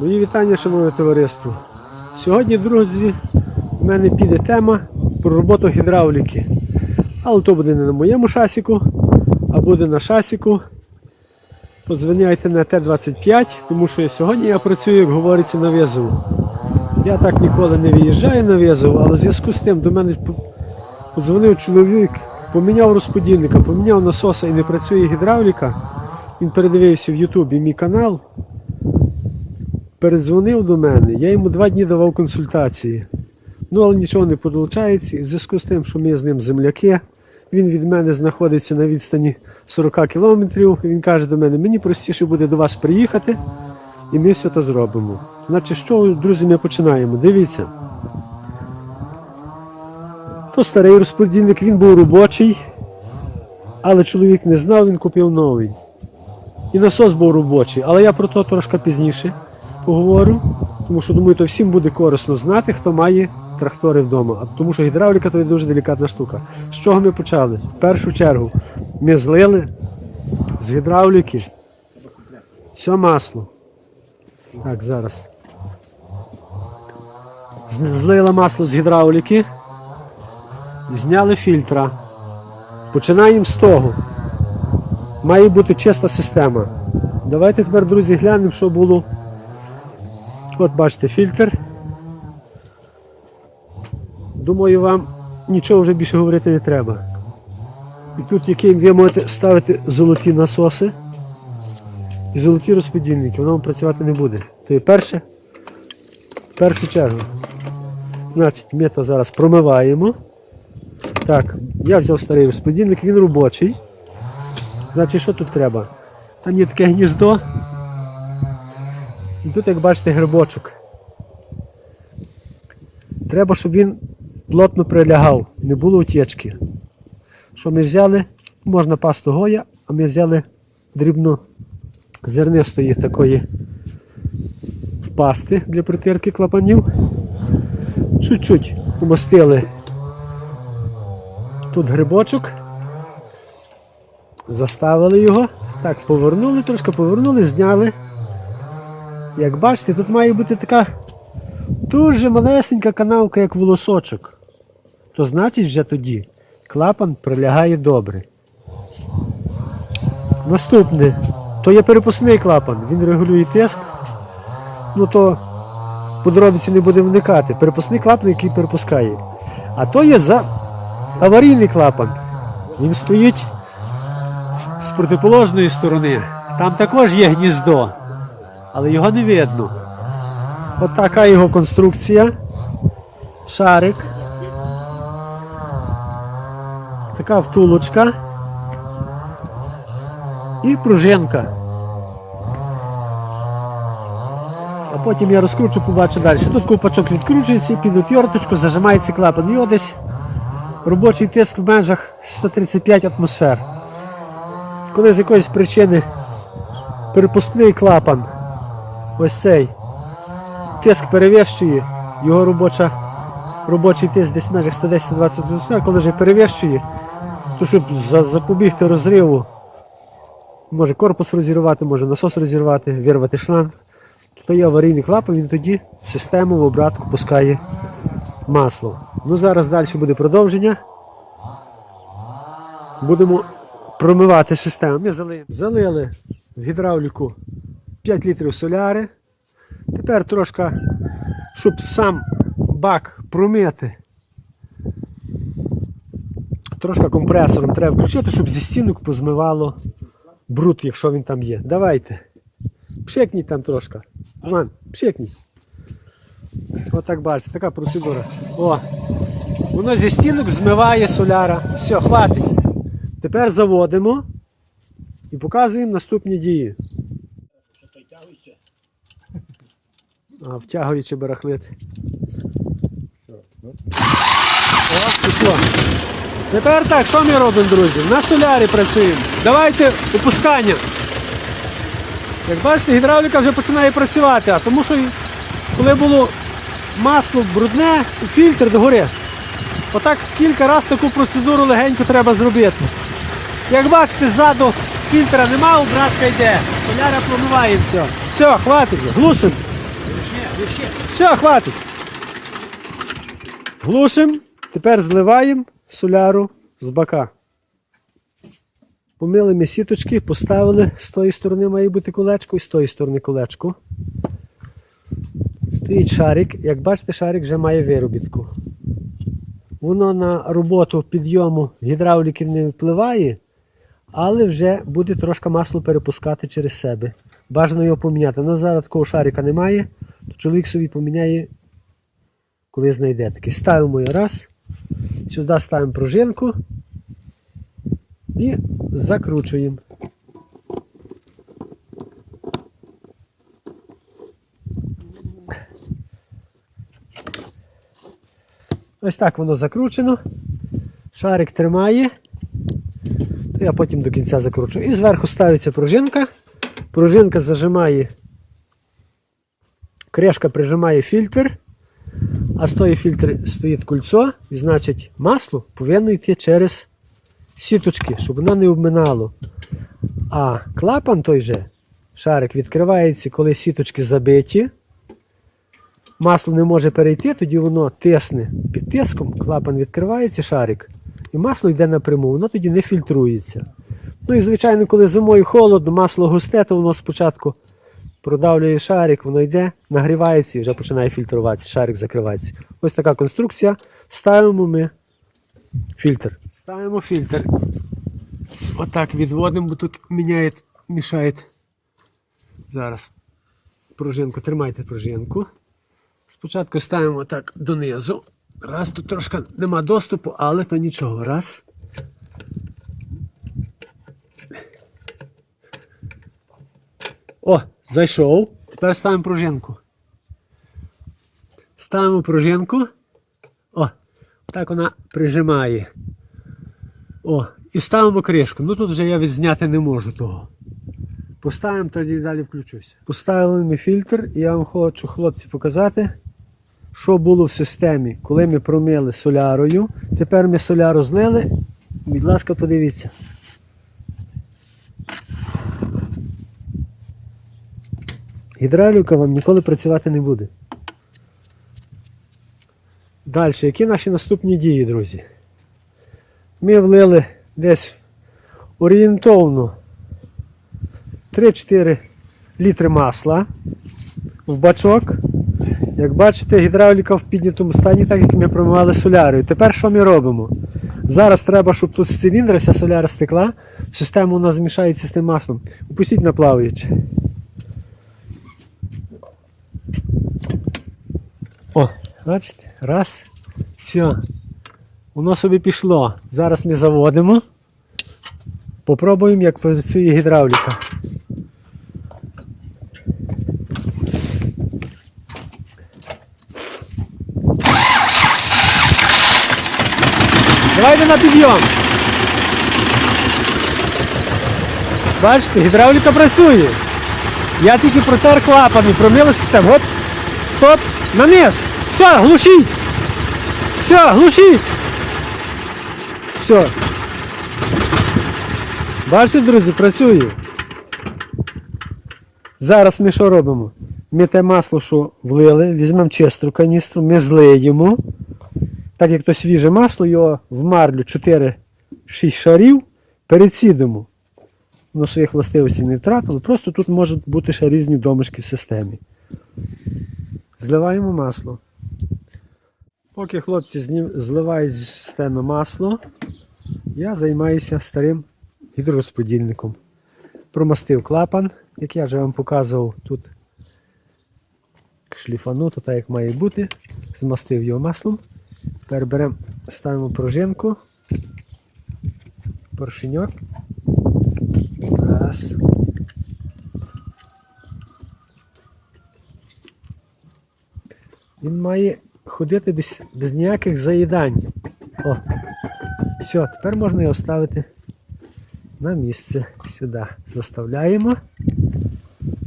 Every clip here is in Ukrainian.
Мої вітання, шановне товариство. Сьогодні, друзі, в мене піде тема про роботу гідравліки. Але то буде не на моєму шасіку, а буде на шасіку. Подзвоняйте на Т-25, тому що сьогодні я працюю, як говориться, на в'язу. Я так ніколи не виїжджаю на в'язу, але в зв'язку з тим до мене подзвонив чоловік, поміняв розподільника, поміняв насоса і не працює гідравліка. Він передивився в Ютубі мій канал передзвонив до мене, я йому два дні давав консультації. Ну, але нічого не виходить. І в зв'язку з тим, що ми з ним земляки, він від мене знаходиться на відстані 40 кілометрів. Він каже до мене, мені простіше буде до вас приїхати, і ми все це зробимо. Значить, що, друзі, ми починаємо? Дивіться. То старий розподільник, він був робочий, але чоловік не знав, він купив новий. І насос був робочий, але я про то трошки пізніше поговорю, тому що думаю, то всім буде корисно знати, хто має трактори вдома. Тому що гідравліка то є дуже делікатна штука. З чого ми почали? В першу чергу ми злили з гідравліки все масло. Так, зараз. З- Злили масло з гідравліки, зняли фільтра. Починаємо з того. Має бути чиста система. Давайте тепер, друзі, глянемо, що було. От бачите фільтр. Думаю, вам нічого вже більше говорити не треба. І тут, який ви можете ставити золоті насоси і золоті розподільники, воно вам працювати не буде. То є перше, в першу чергу. Значить, ми то зараз промиваємо. Так, я взяв старий розподільник, він робочий. Значить, що тут треба? Там є таке гніздо. І тут, як бачите, грибочок. Треба, щоб він плотно прилягав, не було утічки. Що ми взяли? Можна пасту гоя, а ми взяли дрібно зернистої такої пасти для притирки клапанів. Чуть-чуть помастили тут грибочок. Заставили його. Так, повернули, трошки повернули, зняли. Як бачите, тут має бути така дуже малесенька канавка, як волосочок. То значить вже тоді клапан прилягає добре. Наступне, то є перепускний клапан, він регулює тиск. Ну то подробиці не будемо вникати. Перепускний клапан, який перепускає. А то є за аварійний клапан. Він стоїть з протиположної сторони. Там також є гніздо, але його не видно. От така його конструкція. Шарик. Така втулочка. І пружинка. А потім я розкручу, побачу далі. Тут ковпачок відкручується під отверточку зажимається клапан. Його десь робочий тиск в межах 135 атмосфер. Коли з якоїсь причини перепускний клапан, ось цей, тиск перевищує, його робоча, робочий тиск десь в межах 110-120 атмосфер, коли вже перевищує, то щоб за- запобігти розриву, може корпус розірвати, може насос розірвати, вирвати шланг, то є аварійний клапан, він тоді в систему в обратку пускає масло. Ну зараз далі буде продовження. Будемо промивати систему. Ми залили, залили в гідравліку 5 літрів соляри. Тепер трошки, щоб сам бак промити. Трошки компресором треба включити, щоб зі стінок позмивало бруд, якщо він там є. Давайте. Пшикніть там трошки. Роман, пшикніть. Отак бачите, така процедура. О, воно зі стінок змиває соляра. Все, хватить. Тепер заводимо і показуємо наступні дії. А, втягуючи барахлит. О, пішло. Тепер так, що ми робимо, друзі? На солярі працюємо. Давайте опускання. Як бачите, гідравліка вже починає працювати, а тому що коли було масло брудне, фільтр догори. Отак кілька разів таку процедуру легенько треба зробити. Як бачите, ззаду фільтра нема, обратка йде. Соляра промиває все. Все, хватить, глушимо. Все, хватить. Глушим. Тепер зливаємо соляру з бака. Помили ми сіточки, поставили, з тої сторони має бути колечко і з тої сторони колечко. Стоїть шарик. Як бачите, шарик вже має виробітку. Воно на роботу підйому гідравліки не впливає, але вже буде трошки масло перепускати через себе. Бажано його поміняти. Ну зараз такого шарика немає, то чоловік собі поміняє, коли знайде такий. Ставимо його раз. Сюди ставимо пружинку і закручуємо. Ось так воно закручено. Шарик тримає. То я потім до кінця закручу. І зверху ставиться пружинка. Пружинка зажимає, кришка прижимає фільтр, а з тої фільтр стоїть кольцо, і значить масло повинно йти через сіточки, щоб воно не обминало. А клапан той же, шарик відкривається, коли сіточки забиті. Масло не може перейти, тоді воно тисне під тиском, клапан відкривається, шарик, і масло йде напряму, воно тоді не фільтрується. Ну і звичайно, коли зимою холодно, масло густе, то воно спочатку продавлює шарик, воно йде, нагрівається і вже починає фільтруватися, шарик закривається. Ось така конструкція. Ставимо ми фільтр. Ставимо фільтр. Отак відводимо, бо тут міняє, мішає. Зараз пружинку, тримайте пружинку. Спочатку ставимо так донизу. Раз, тут трошки нема доступу, але то нічого. Раз. О, зайшов. Тепер ставимо пружинку. Ставимо пружинку. О, так вона прижимає. О, і ставимо кришку. Ну тут вже я відзняти не можу того. Поставимо, тоді далі включусь. Поставили ми фільтр, і я вам хочу, хлопці, показати, що було в системі, коли ми промили солярою. Тепер ми соляру злили. Будь ласка, подивіться. Гідравліка вам ніколи працювати не буде. Далі, які наші наступні дії, друзі? Ми влили десь орієнтовно 3-4 літри масла в бачок. Як бачите, гідравліка в піднятому стані, так як ми промивали солярою. Тепер що ми робимо? Зараз треба, щоб тут з циліндра вся соляра стекла, система у нас змішається з тим маслом. Упустіть на плаваюче. О, бачите? Раз. Все. Воно собі пішло. Зараз ми заводимо. Попробуємо, як працює гідравліка. Давайте на підйом. Бачите, гідравліка працює. Я тільки протер клапани, промили систему. Оп, стоп, на. Все, глушіть. Все, глушіть. Все. Бачите, друзі, працює. Зараз ми що робимо? Ми те масло, що влили, візьмемо чисту каністру, ми злиємо. Так як то свіже масло, його в марлю 4-6 шарів перецідимо. Воно своїх властивостей не втратило. Просто тут можуть бути ще різні домишки в системі. Зливаємо масло. Поки хлопці зливають з системи масло, я займаюся старим гідророзподільником. Промастив клапан, як я вже вам показував, тут шліфануто, так як має бути. Змастив його маслом. Тепер беремо, ставимо пружинку, поршеньок. Раз. Він має ходити без, без ніяких заїдань. О. Все, тепер можна його ставити на місце. Сюди. Заставляємо.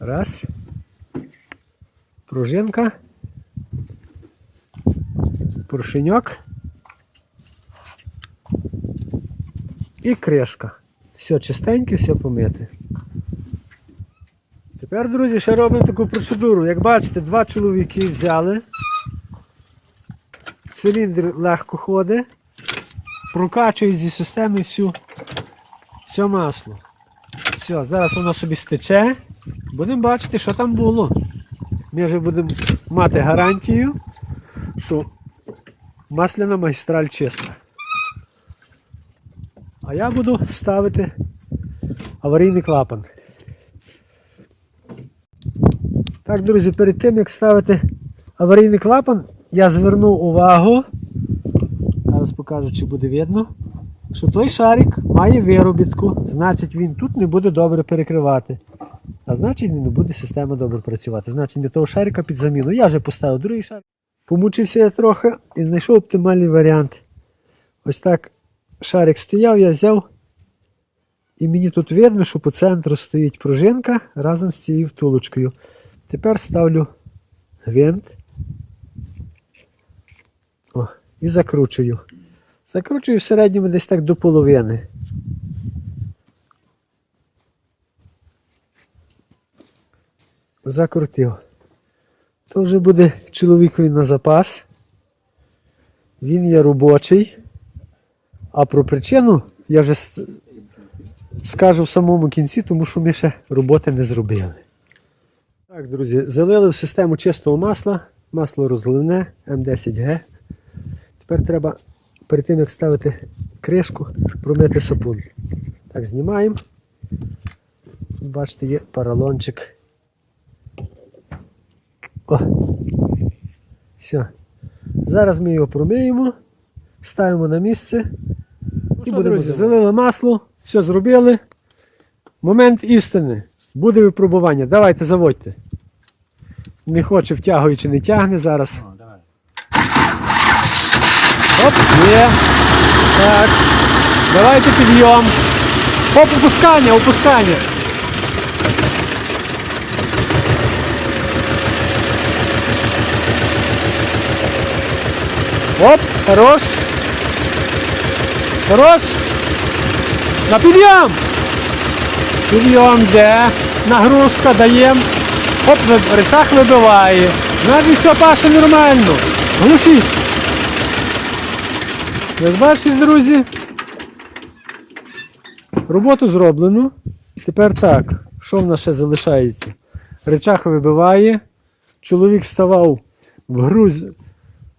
Раз. Пружинка. Поршеньок. І кришка. Все чистеньке, все. Тепер Тепер, друзі, ще робимо таку процедуру. Як бачите, два чоловіки взяли. Циліндр легко ходить. Прокачують зі системи всю, все масло. Все, зараз воно собі стече. Будемо бачити, що там було. Ми вже будемо мати гарантію, що масляна магістраль чиста. А я буду ставити аварійний клапан. Так, друзі, перед тим як ставити аварійний клапан, я звернув увагу. Зараз покажу, чи буде видно. Що той шарик має виробітку, значить він тут не буде добре перекривати. А значить не буде система добре працювати. Значить для того шарика під заміну. Я вже поставив другий шарик. Помучився я трохи і знайшов оптимальний варіант. Ось так шарик стояв, я взяв. І мені тут видно, що по центру стоїть пружинка разом з цією втулочкою. Тепер ставлю гвинт. О, і закручую. Закручую в середньому десь так до половини. Закрутив. То вже буде чоловікові на запас. Він є робочий. А про причину я вже скажу в самому кінці, тому що ми ще роботи не зробили. Так, друзі, залили в систему чистого масла. Масло розливне М10Г. Тепер треба перед тим, як ставити кришку, промити сапун. Так, знімаємо. Бачите, є паралончик. О. Все. Зараз ми його промиємо, ставимо на місце. І будемо друзі, залили масло, все зробили. Момент істини. Буде випробування. Давайте заводьте. Не хоче втягує чи не тягне зараз. О, давай. Оп, є. Так. Давайте підйом. Оп, опускання, опускання. Оп, хорош. Хорош. На підйом. Підйом де. Нагрузка даємо. Оп, речах вибиває. Навіть все паше нормально. Глушіть. Як бачите, друзі, роботу зроблено. Тепер так, що в нас ще залишається? Речах вибиває. Чоловік ставав в груз,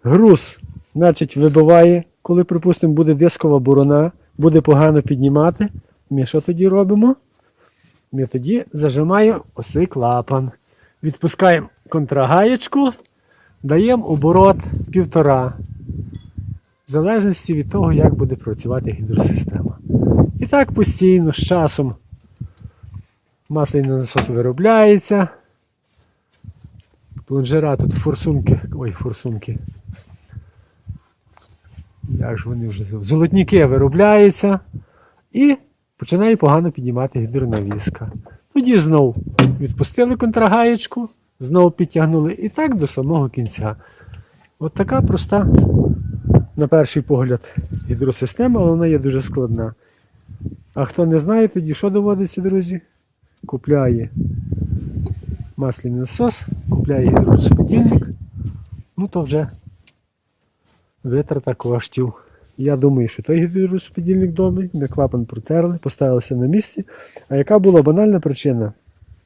груз, значить вибиває. Коли, припустимо, буде дискова борона, буде погано піднімати. Ми що тоді робимо? Ми тоді зажимаємо ось цей клапан. Відпускаємо контрагаєчку, даємо оборот півтора в залежності від того, як буде працювати гідросистема. І так постійно з часом масляний насос виробляється. Плунжера тут форсунки. Ой, форсунки. Як ж вони вже Золотніки виробляються і починає погано піднімати гідронавіска. Тоді знов відпустили контрагаєчку, знову підтягнули і так до самого кінця. От така проста на перший погляд гідросистема, але вона є дуже складна. А хто не знає, тоді що доводиться, друзі? Купляє масляний насос, купляє гідророзподільник, ну то вже витрата коштів. Я думаю, що той гідророзподільник добрий, ми клапан протерли, поставилися на місці. А яка була банальна причина?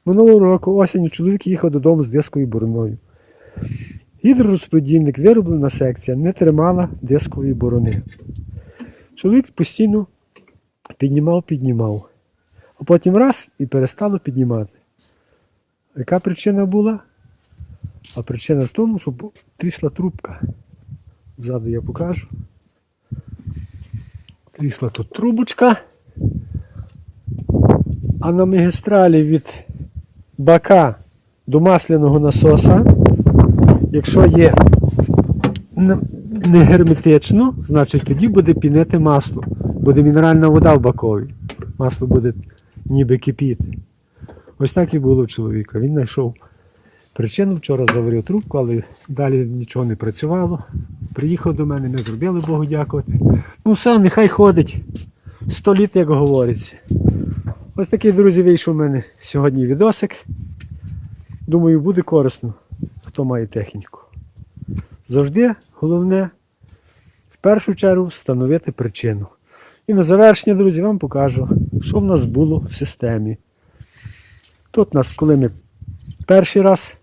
Минулого року осінню чоловік їхав додому з дисковою бороною. Гідророзподільник, вироблена секція, не тримала дискової борони. Чоловік постійно піднімав, піднімав. А потім раз і перестало піднімати. Яка причина була? А причина в тому, що трісла трубка. Ззаду я покажу. Трісла тут трубочка. А на магістралі від бака до масляного насоса Якщо є не герметично, значить тоді буде пінити масло. Буде мінеральна вода в бакові. Масло буде ніби кипіти. Ось так і було у чоловіка. Він знайшов причину, вчора заварив трубку, але далі нічого не працювало. Приїхав до мене, ми зробили Богу дякувати. Ну все, нехай ходить. Сто літ, як говориться. Ось такий, друзі, вийшов у мене сьогодні відосик. Думаю, буде корисно, хто має техніку. Завжди головне в першу чергу встановити причину. І на завершення, друзі, вам покажу, що в нас було в системі. Тут у нас, коли ми перший раз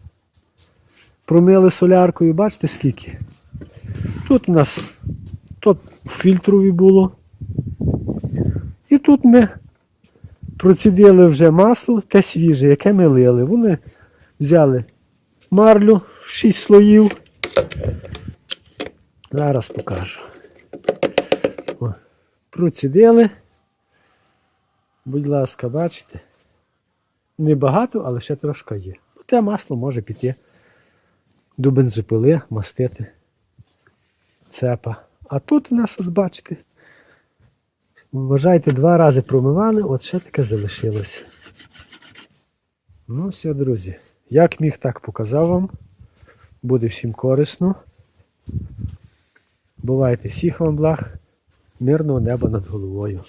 промили соляркою, бачите скільки? Тут у нас тут фільтрові було. І тут ми процідили вже масло, те свіже, яке ми лили. Вони взяли марлю 6 слоїв. Зараз покажу. О, процідили. Будь ласка, бачите? Небагато, але ще трошки є. Ну, Те масло може піти до бензопили, мастити цепа. А тут у нас, от бачите, вважайте, два рази промивали, от ще таке залишилося. Ну все, друзі. Як міг, так показав вам. Буде всім корисно. Бувайте всіх вам благ, мирного неба над головою.